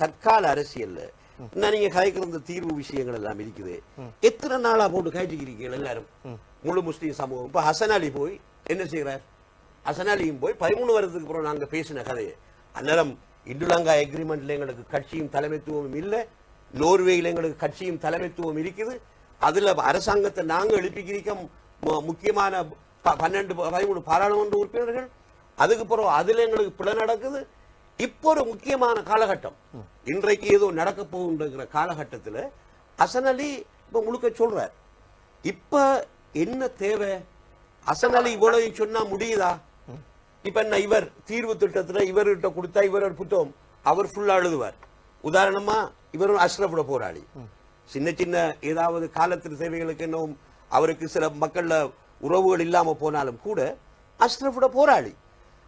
தற்கால அரசியல்ல. இன்னும் நீங்க கதைக்கிற இந்த தீர்வு விஷயங்கள் எல்லாம் இருக்குது. எத்தனை நாளா போட்டு காய்ச்சிக்கிறீங்க எல்லாரும்? முழு முஸ்லீம் சமூகம். இப்ப ஹசன் அலி போய் என்ன செய்யறார் ஹசன் அலியும் போய் பதிமூணு வருடத்துக்கு அப்புறம் நாங்க பேசின கதையை. அந்நேரம் இந்துலங்கா எக்ரிமெண்ட்ல எங்களுக்கு கட்சியும் தலைமைத்துவமும் இல்ல. நோர்வேயில் எங்களுக்கு கட்சியும் தலைமைத்துவம் இருக்குது. அதுல அரசாங்கத்தை நாங்க எழுப்பிக்கிறீக்க முக்கியமான பன்னெண்டு பதிமூணு பாராளுமன்ற உறுப்பினர்கள். அதுக்கு பிறகு அதுல எங்களுக்கு பிழை நடக்குது. இப்போ ஒரு முக்கியமான காலகட்டம். இன்றைக்கு ஏதோ நடக்க போகின்ற காலகட்டத்தில் அசன் அலி இப்ப முழுக்க சொல்றார். இப்ப என்ன தேவை? அசனலி அலி இவ்வளவு சொன்னா முடியுதா? இப்ப என்ன இவர் தீர்வு திட்டத்துல இவர்கிட்ட கொடுத்தா இவர் ஒரு புத்தகம் அவர் ஃபுல்லா எழுதுவார். உதாரணமா இவரும் அஷ்ரஃபோட போராளி. சின்ன சின்ன ஏதாவது காலத்தின் சேவைகளுக்கு இன்னும் அவருக்கு சில மக்கள்ல உறவுகள் இல்லாம போனாலும் கூட அஷ்ரஃபோட போராளி.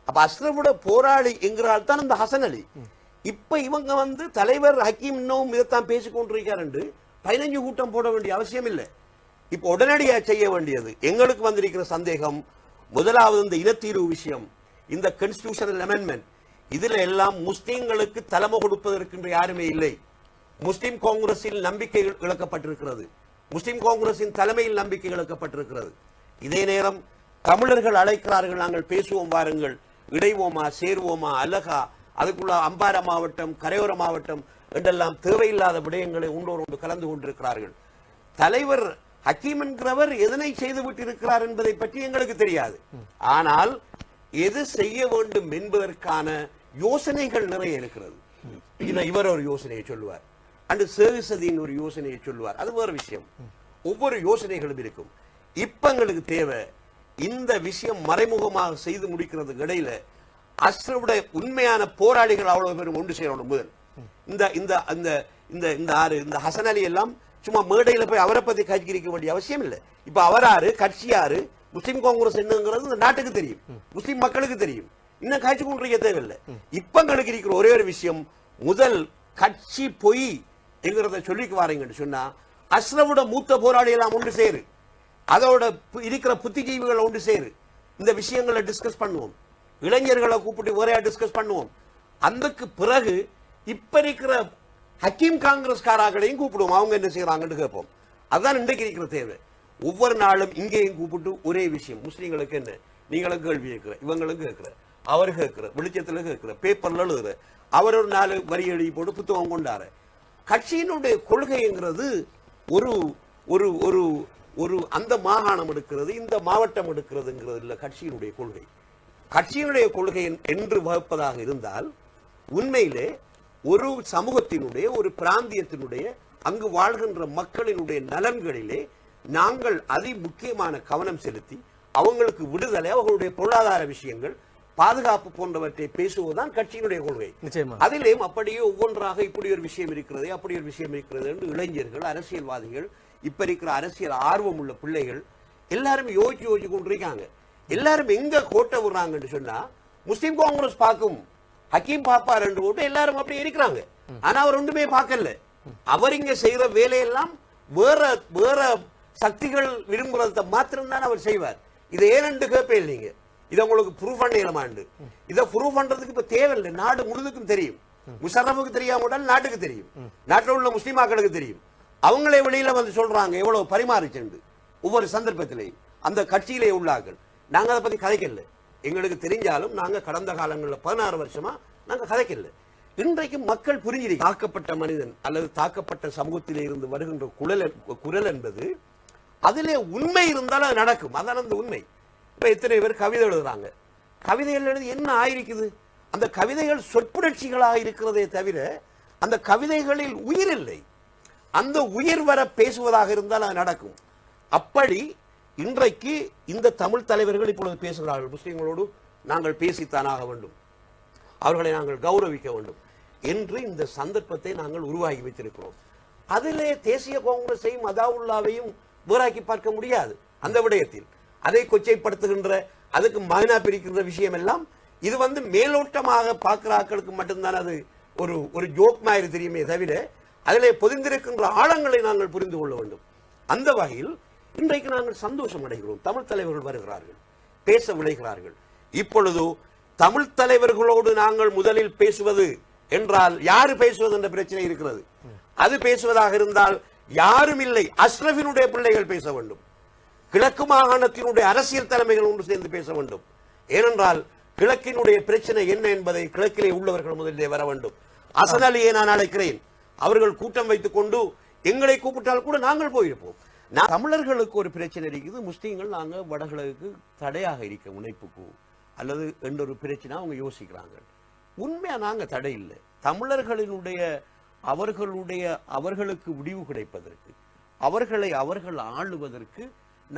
அப்ப அஸ்ரஃபோட போராளி என்கிறால் தான் அந்த ஹசன் அலி. இப்ப இவங்க வந்து தலைவர் ஹக்கீம் இன்னும் இதைத்தான் பேசிக் கொண்டிருக்காரு பதினஞ்சு கூட்டம் போட வேண்டிய அவசியம் இல்லை. இப்ப உடனடியாக செய்ய வேண்டியது எங்களுக்கு வந்திருக்கிற சந்தேகம் முதலாவது இந்த இனத்தீர்வு விஷயம் இந்த கன்ஸ்டியூஷனல் அமெண்ட்மெண்ட் இதுல எல்லாம் முஸ்லிம்களுக்கு தலைமை கொடுப்பதற்கு யாருமே இல்லை. முஸ்லிம் காங்கிரஸில் நம்பிக்கை இழக்கப்பட்டிருக்கிறது. முஸ்லிம் காங்கிரஸின் தலைமையில் நம்பிக்கை இழக்கப்பட்டிருக்கிறது. இதே நேரம் தமிழர்கள் அழைக்கிறார்கள் நாங்கள் பேசுவோம் வாருங்கள். இடைவோமா சேருவோமா அலகா அதுக்குள்ள அம்பார மாவட்டம் கரையோர மாவட்டம் என்றெல்லாம் தேவையில்லாத விடயங்களை உண்டோரோடு கலந்து கொண்டிருக்கிறார்கள். தலைவர் ஹக்கீம் என்கிறவர் எதனை செய்து விட்டிருக்கிறார் என்பதை பற்றி எங்களுக்கு தெரியாது. ஆனால் எது செய்ய வேண்டும் என்பதற்கான யோசனைகள் நிறைய இருக்கிறது. இவர் ஒரு யோசனையை சொல்லுவார். அண்டு சேவிசதியின் ஒரு யோசனையை சொல்லுவார். அது வேறு விஷயம். ஒவ்வொரு யோசனைகளும் இருக்கும். இப்ப எங்களுக்கு தேவை இந்த விஷயம் மறைமுகமாக செய்து முடிக்கிறதுக்கு இடையில அஸ்ரவுடைய உண்மையான போராளிகள் அவ்வளவு பேரும் ஒன்று சேரணும் முதல். இந்த இந்த அந்த இந்த இந்த ஆறு இந்த ஹசன் அலி எல்லாம் சும்மா மேடையில் போய் அவரை பத்தி கட்சிக்க வேண்டிய அவசியம் இல்லை. இப்ப அவராறு கட்சியாரு கட்சி காங்கிரஸ் என்னங்கிறது இந்த நாட்டுக்கு தெரியும். முஸ்லீம் மக்களுக்கு தெரியும். இன்னும் காய்ச்சி கொண்டிருக்க தேவையில்லை. இப்போ எங்களுக்கு இருக்கிற ஒரே ஒரு விஷயம் முதல் கட்சி பொய் என்கிறத சொல்லிக்கு வாரீங்கன்னு சொன்னா அஸ்ரவோட மூத்த போராளி எல்லாம் ஒன்று சேரு. அதோட பு- இருக்கிற புத்திஜீவிகளை ஒன்று சேரு. இந்த விஷயங்களை டிஸ்கஸ் பண்ணுவோம். இளைஞர்களை கூப்பிட்டு ஒரே டிஸ்கஸ் பண்ணுவோம். அதுக்கு பிறகு இப்ப இருக்கிற ஹக்கீம் காங்கிரஸ்காராக்களையும் கூப்பிடுவோம். அவங்க என்ன செய்யறாங்கன்னு கேட்போம். அதுதான் இன்றைக்கு இருக்கிற தேவை. ஒவ்வொரு நாளும் இங்கேயும் கூப்பிட்டு ஒரே விஷயம். முஸ்லீம்களுக்கு என்ன? நீங்களும் கேள்வி கேட்கிற இவங்களும் கேட்கிற அவர் கேட்கிற வெளிச்சத்துல கேட்கிற பேப்பர்ல எழுதுற அவர் ஒரு நாலு வரி எழுதி போட்டு புத்தகம் கொண்டாரு. கட்சியினுடைய கொள்கைங்கிறது ஒரு ஒரு ஒரு ஒரு அந்த மாகாணம் எடுக்கிறது இந்த மாவட்டம் எடுக்கிறதுங்கிறது இல்ல கட்சியினுடைய கொள்கை. கட்சியினுடைய கொள்கை என்- என்று வகுப்பதாக இருந்தால் உண்மையிலே ஒரு சமூகத்தினுடைய ஒரு பிராந்தியத்தினுடைய அங்கு வாழ்கின்ற மக்களினுடைய நலன்களிலே நாங்கள் அதி முக்கியமான கவனம் செலுத்தி அவங்களுக்கு விடுதலை அவர்களுடைய பொருளாதார விஷயங்கள் பாதுகாப்பு போன்றவற்றை பேசுவதுதான் கட்சியினுடைய கொள்கை. அதிலேயும் அப்படியே ஒவ்வொன்றாக இப்படி ஒரு விஷயம் இருக்கிறது அப்படி ஒரு விஷயம் இருக்கிறது என்று இளைஞர்கள் அரசியல்வாதிகள் இப்ப இருக்கிற அரசியல் ஆர்வம் உள்ள பிள்ளைகள் எல்லாரும் யோசிச்சு யோசிச்சு கொண்டிருக்காங்க. எல்லாரும் எங்க கோட்டை விடுறாங்கன்னு சொன்னா முஸ்லிம் காங்கிரஸ் பார்க்கும். ஹக்கீம் பாப்பார் என்று போட்டு எல்லாரும் அப்படி இருக்கிறாங்க. ஆனா அவர் ஒன்றுமே பார்க்கல. அவர் இங்க செய்யற வேலையெல்லாம் வேற வேற சக்திகள் விரும்புறத மாத்திரம் தான் அவர் செய்வார். இதை ஏனென்று கேட்பே இல்லைங்க? இதை உங்களுக்கு ப்ரூவ் பண்ண இயலமாண்டு இதை ப்ரூவ் பண்றதுக்கு இப்ப தேவையில்லை. நாடு முழுதுக்கும் தெரியும். முஷரஃபுக்கு தெரியாம நாட்டுக்கு தெரியும். நாட்டில் உள்ள முஸ்லிமாக்களுக்கு தெரியும். அவங்களே வெளியில வந்து சொல்றாங்க எவ்வளவு பரிமாறிச்சுண்டு ஒவ்வொரு சந்தர்ப்பத்திலேயும். அந்த கட்சியிலே உள்ளார்கள். நாங்க அதை பத்தி கதைக்கல. எங்களுக்கு தெரிஞ்சாலும் நாங்க கடந்த காலங்களில் பதினாறு வருஷமா நாங்க கதைக்கல. இன்றைக்கு மக்கள் புரிஞ்சிரு தாக்கப்பட்ட மனிதன் அல்லது தாக்கப்பட்ட சமூகத்திலே இருந்து வருகின்ற குரல் குரல் என்பது அதிலே உண்மை இருந்தாலும் அது நடக்கும். அதான் அந்த உண்மை. இப்போ எத்தனை பேர் கவிதை எழுதுறாங்க. கவிதைகள் எழுதி என்ன ஆயிருக்குது? அந்த கவிதைகள் சொற்புணர்ச்சிகளாக இருக்கிறதே தவிர அந்த கவிதைகளில் உயிர் இல்லை. அந்த உயிர் வர பேசுவதாக இருந்தால் அது நடக்கும். அப்படி இன்றைக்கு இந்த தமிழ் தலைவர்கள் இப்பொழுது பேசுகிறார்கள். முஸ்லீம்களோடு நாங்கள் பேசித்தானாக வேண்டும். அவர்களை நாங்கள் கௌரவிக்க வேண்டும். என்று இந்த சந்தர்ப்பத்தை நாங்கள் உருவாக்கி வைத்திருக்கிறோம். அதிலே தேசிய காங்கிரஸையும் அதாவுல்லாவையும் வீராக்கி பார்க்க முடியாது அந்த விடயத்தில். அதை கொச்சைப்படுத்துகின்ற அதுக்கு மகனா பிரிக்கின்ற விஷயம் எல்லாம் இது வந்து மேலோட்டமாக பார்க்கிற ஆக்களுக்கு மட்டும்தான் அது ஒரு ஒரு ஜோக் மாதிரி தெரியுமே தவிர அதிலே பொதிந்திருக்கின்ற ஆழங்களை நாங்கள் புரிந்து கொள்ள வேண்டும். அந்த வகையில் இன்றைக்கு நாங்கள் சந்தோஷம் அடைகிறோம் தமிழ் தலைவர்கள் வருகிறார்கள் பேச விளைகிறார்கள் இப்பொழுது தமிழ் தலைவர்களோடு நாங்கள் முதலில் பேசுவது என்றால் யாரு பேசுவது என்ற பிரச்சனை இருக்கிறது. அது பேசுவதாக இருந்தால் யாரும் இல்லை. அஸ்ரஃபினுடைய பிள்ளைகள் பேச வேண்டும். கிழக்கு மாகாணத்தினுடைய அரசியல் தலைமைகள் ஒன்று சேர்ந்து பேச வேண்டும். ஏனென்றால் கிழக்கினுடைய பிரச்சனை என்ன என்பதை கிழக்கிலே உள்ளவர்கள் முதலிலே வர வேண்டும். அசன் அலியை நான் அழைக்கிறேன். அவர்கள் கூட்டம் வைத்துக் கொண்டு எங்களை கூப்பிட்டால் கூட நாங்கள் போயிருப்போம். நான் தமிழர்களுக்கு ஒரு பிரச்சனை இருக்குது. முஸ்லீம்கள் நாங்க வடகிழக்கு தடையாக இருக்க முனைப்புக்கு அல்லது என்ற ஒரு பிரச்சனை அவங்க யோசிக்கிறாங்க. உண்மையா நாங்க தடை இல்லை. தமிழர்களினுடைய அவர்களுடைய அவர்களுக்கு விடிவு கிடைப்பதற்கு அவர்களை அவர்கள் ஆளுவதற்கு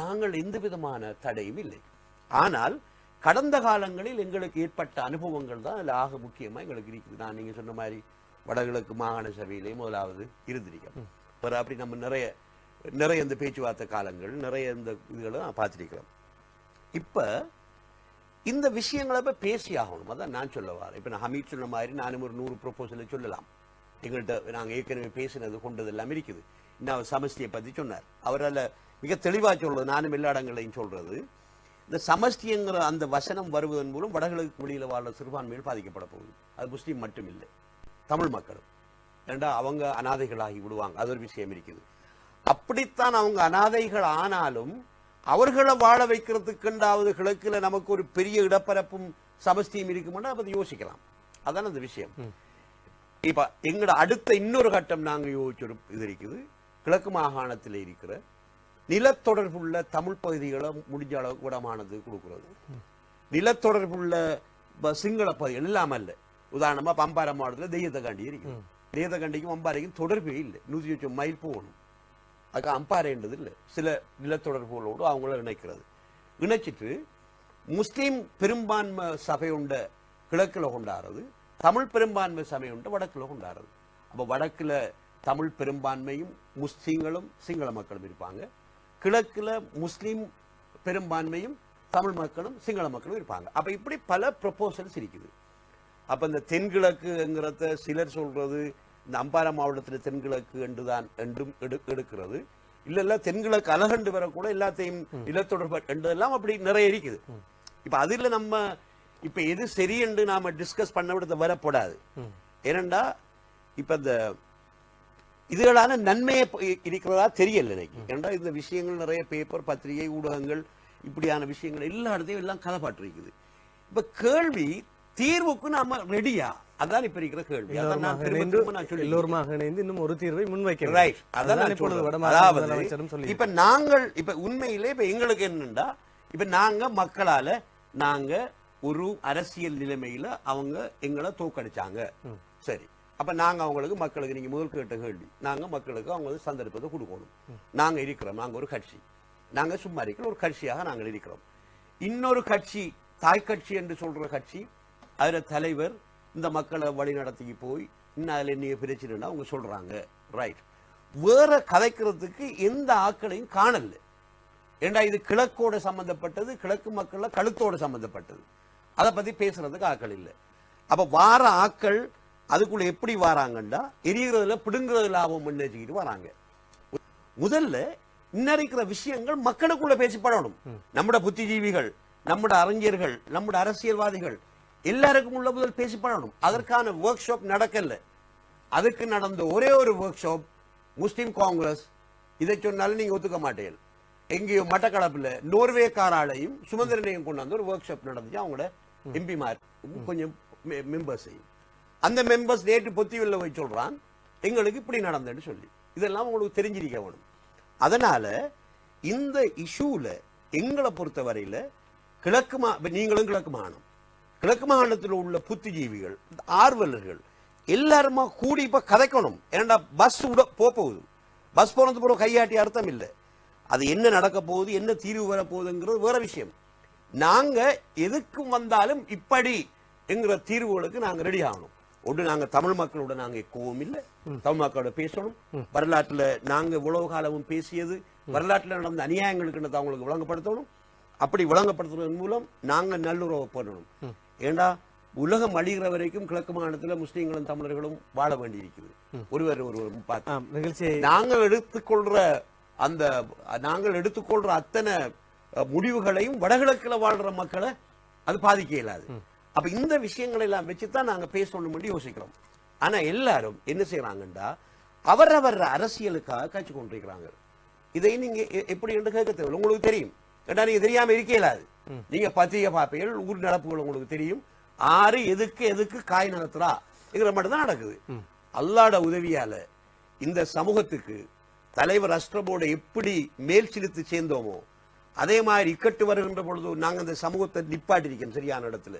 நாங்கள் எந்த விதமான தடையும் இல்லை. ஆனால் கடந்த காலங்களில் எங்களுக்கு ஏற்பட்ட அனுபவங்கள் தான் அதில் ஆக முக்கியமா எங்களுக்கு இருக்குது. நான் நீங்க சொன்ன மாதிரி வடகிழக்கு மாகாண சபையிலே முதலாவது இருந்திருக்கோம் பிறகு அப்படி நம்ம நிறைய நிறைய இந்த பேச்சுவார்த்தை காலங்கள் நிறைய இந்த இதுகளை நான் பார்த்திருக்கிறோம். இப்ப இந்த விஷயங்களை இப்போ பேசி ஆகணும். அதான் நான் சொல்ல வரேன். இப்போ நான் ஹமீத் சொன்ன மாதிரி நானும் ஒரு நூறு ப்ரொபோசலை சொல்லலாம். எங்கள்கிட்ட நாங்க ஏற்கனவே பேசினது கொண்டது எல்லாம் இருக்குது. இன்னும் அவர் சமஷ்டியை பத்தி சொன்னார். அவரால் மிக தெளிவா சொல்றது நானும் எல்லா இடங்களையும் சொல்றது இந்த சமஷ்டிங்கிற அந்த வசனம் வருவதன் மூலம் வடகிழக்கு வெளியில வாழ்ற சிறுபான்மையில் பாதிக்கப்பட போகுது. அது முஸ்லீம் மட்டும் இல்லை தமிழ் மக்களும் ஏண்டா அவங்க அனாதைகளாகி விடுவாங்க? அது ஒரு விஷயம் இருக்குது. அப்படித்தான் அவங்க அனாதைகள் ஆனாலும் அவர்களை வாழ வைக்கிறதுக்குண்டாவது கிழக்குல நமக்கு ஒரு பெரிய இடப்பரப்பும் சமஸ்தியும் இருக்குமென்னா அப்ப யோசிக்கலாம். அதான் அந்த விஷயம். இப்ப எங்கட அடுத்த இன்னொரு கட்டம் நாங்க யோசிச்ச ஒரு இது இருக்குது. கிழக்கு மாகாணத்தில் இருக்கிற நிலத்தொடர்புள்ள தமிழ் பகுதிகளை முடிஞ்ச அளவு குடமானது கொடுக்கிறது. நிலத்தொடர்புள்ள சிங்கள பகுதிகள் இல்லாம இல்ல உதாரணமா பம்பார மாவட்டத்தில் தெய்யத்தக்காண்டி இருக்கு தெய்யத்தக்காண்டிக்கும் அம்பாறைக்கும் தொடர்பே இல்லை. நூத்தி லட்சம் மைல் போகணும். அதுக்கு அம்பாறைன்றது இல்லை. சில நிலத்தொடர்புகளோடு அவங்கள இணைக்கிறது. இணைச்சிட்டு முஸ்லீம் பெரும்பான்மை சபை உண்ட கிழக்குல கொண்டாடுறது தமிழ் பெரும்பான்மை சபை உண்ட வடக்குல கொண்டாடுறது. அப்ப வடக்குல தமிழ் பெரும்பான்மையும் முஸ்லீம்களும் சிங்கள மக்களும் இருப்பாங்க. கிழக்குல முஸ்லீம் பெரும்பான்மையும் தமிழ் மக்களும் சிங்கள மக்களும் இருப்பாங்க. அப்ப இப்படி பல ப்ரொபோசல்ஸ் இருக்குது. அப்ப இந்த தென்கிழக்குங்கிறத சிலர் சொல்றது இந்த அம்பாறை மாவட்டத்தில் தென்கிழக்கு என்றுதான் என்றும் எடு எடுக்கிறது. இல்ல இல்ல தென்கிழக்கு அலகண்டு வரக்கூட எல்லாத்தையும் நிலத்தொடர்பு என்றதெல்லாம் அப்படி நிறைய இருக்குது. இப்ப அதுல நம்ம இப்ப எது சரி என்று நாம டிஸ்கஸ் பண்ண விட வரப்படாது. ஏனண்டா இப்ப இந்த இதுகளான நன்மையை இருக்கிறதா தெரியல எனக்கு ஏன்டா இந்த விஷயங்கள் நிறைய பேப்பர் பத்திரிகை ஊடகங்கள் இப்படியான விஷயங்கள் எல்லா இடத்தையும் எல்லாம் கதை இருக்குது இப்ப கேள்வி தீர்வுக்கு நாம ரெடியா அதான் இப்ப இருக்கிற கேள்வி. எல்லோருமாக இணைந்து இன்னும் ஒரு தீர்வை முன்வைக்க ரைட் அதான் நான் இப்பொழுது சொல்றேன். வடமாநில அதாவது முதலமைச்சரும் சொல்லி இப்ப நாங்கள் இப்ப உண்மையிலே இப்ப எங்களுக்கு என்னண்டா இப்ப நாங்க மக்களால நாங்க ஒரு அரசியல் நிலைமையில அவங்க எங்களை தோக்கடிச்சாங்க சரி. அப்ப நாங்க அவங்களுக்கு மக்களுக்கு நீங்க முதல் கேட்ட கேள்வி. நாங்க மக்களுக்கு அவங்களுக்கு சந்தர்ப்பத்தை கொடுக்கணும். நாங்க இருக்கிறோம். நாங்க ஒரு கட்சி. நாங்க சும்மா இருக்கிற ஒரு கட்சியாக நாங்கள் இருக்கிறோம். இன்னொரு கட்சி தாய் கட்சி என்று சொல்ற கட்சி அதுல தலைவர் இந்த மக்களை வழி நடத்தி போய் இன்னும் அதுல என்ன பிரச்சனைன்னா அவங்க சொல்றாங்க. ரைட் வேற கதைக்கிறதுக்கு எந்த ஆக்களையும் காணல. ஏண்டா இது கிழக்கோட சம்பந்தப்பட்டது கிழக்கு மக்கள்ல கழுத்தோட சம்பந்தப்பட்டது. அதை பத்தி பேசுறதுக்கு ஆக்கள் இல்லை. அப்ப வார ஆக்கள் அதுக்குள்ள எப்படி வராங்கண்டா? எரியறதுல பிடுங்குறது லாபம் நினைச்சுக்கிட்டு வராங்க. முதல்ல இன்னரிக்கிற விஷயங்கள் மக்களுக்குள்ள பேசப்படணும் நம்மட புத்திஜீவிகள் நம்மட அறிஞர்கள் நம்மட அரசியல்வாதிகள் எல்லாருக்கும் உள்ள முதல் பேசி பண்ணணும். அதற்கான ஒர்க் ஷாப் நடக்கல. அதுக்கு நடந்த ஒரே ஒரு ஒர்க் ஷாப் முஸ்லீம் காங்கிரஸ் இதை சொன்னாலும் நீங்க ஒத்துக்க மாட்டீங்க எங்கேயோ மட்டக்களப்புல நோர்வேக்காராலையும் சுமந்திரனையும் கொண்டு வந்து ஒரு ஒர்க் ஷாப் நடந்துச்சு. அவங்களோட எம்பிமார் கொஞ்சம் மெம்பர்ஸையும் அந்த மெம்பர்ஸ் நேற்று பொத்திவில்ல போய் சொல்றான் எங்களுக்கு இப்படி நடந்ததுன்னு சொல்லி. இதெல்லாம் உங்களுக்கு தெரிஞ்சிருக்க வேணும். அதனால இந்த இஷ்யூல எங்களை பொறுத்தவரையில கிழக்கு மா நீங்களும் கிழக்கு மாகாணம் கிழக்கு மாகாணத்தில் உள்ள புத்திஜீவிகள் ஆர்வலர்கள் எல்லாருமா கூடி இப்ப கதைக்கணும். ஏன்டா பஸ் விட போக போகுது. பஸ் போனது பிறகு கையாட்டி அர்த்தம் இல்லை. அது என்ன நடக்க போகுது என்ன தீர்வு வர போகுதுங்கிறது வேற விஷயம். நாங்க எதுக்கும் வந்தாலும் இப்படி என்கிற தீர்வுகளுக்கு நாங்க ரெடி ஆகணும். ஒன்று நாங்க தமிழ் மக்களோட நாங்க எக்கவும் இல்லை. தமிழ் மக்களோட பேசணும். வரலாற்றுல நாங்க இவ்வளவு காலமும் பேசியது வரலாற்றுல நடந்த அநியாயங்களுக்கு அவங்களுக்கு விளங்கப்படுத்தணும். அப்படி விளங்கப்படுத்துவதன் மூலம் நாங்க நல்லுறவு பண்ணணும் ஏண்டா? உலகம் அழிகிற வரைக்கும் கிழக்கு மாநிலத்துல முஸ்லீம்களும் தமிழர்களும் வாழ வேண்டியிருக்குது. ஒருவர் ஒருவர் நாங்கள் எடுத்துக்கொள்ற அந்த நாங்கள் எடுத்துக்கொள்ற அத்தனை முடிவுகளையும் வடகிழக்குல வாழ்ற மக்களை அது பாதிக்க இயலாது அப்ப இந்த விஷயங்களை எல்லாம் வச்சுதான் நாங்க பேசணும் யோசிக்கிறோம். ஆனா எல்லாரும் என்ன செய்யறாங்கண்டா அவரவர் அரசியலுக்காக காய்ச்சி கொண்டிருக்கிறாங்க. இதை நீங்க எப்படி என்று கேட்க தேவையில்லை. உங்களுக்கு தெரியும். ஏண்டா நீங்க தெரியாம இருக்கலாது நீங்க பத்திரிகை பார்ப்பீர்கள் ஊர் நடப்புகள் உங்களுக்கு தெரியும். ஆறு எதுக்கு எதுக்கு காய் நடத்துறா என்கிற மட்டும் தான் நடக்குது அல்லாட உதவியால இந்த சமூகத்துக்கு தலைவர் அஷ்டபோட எப்படி மேல் சிலித்து சேர்ந்தோமோ அதே மாதிரி இக்கட்டு வருகின்ற பொழுது நாங்க அந்த சமூகத்தை நிப்பாட்டிருக்கோம் சரியான இடத்துல.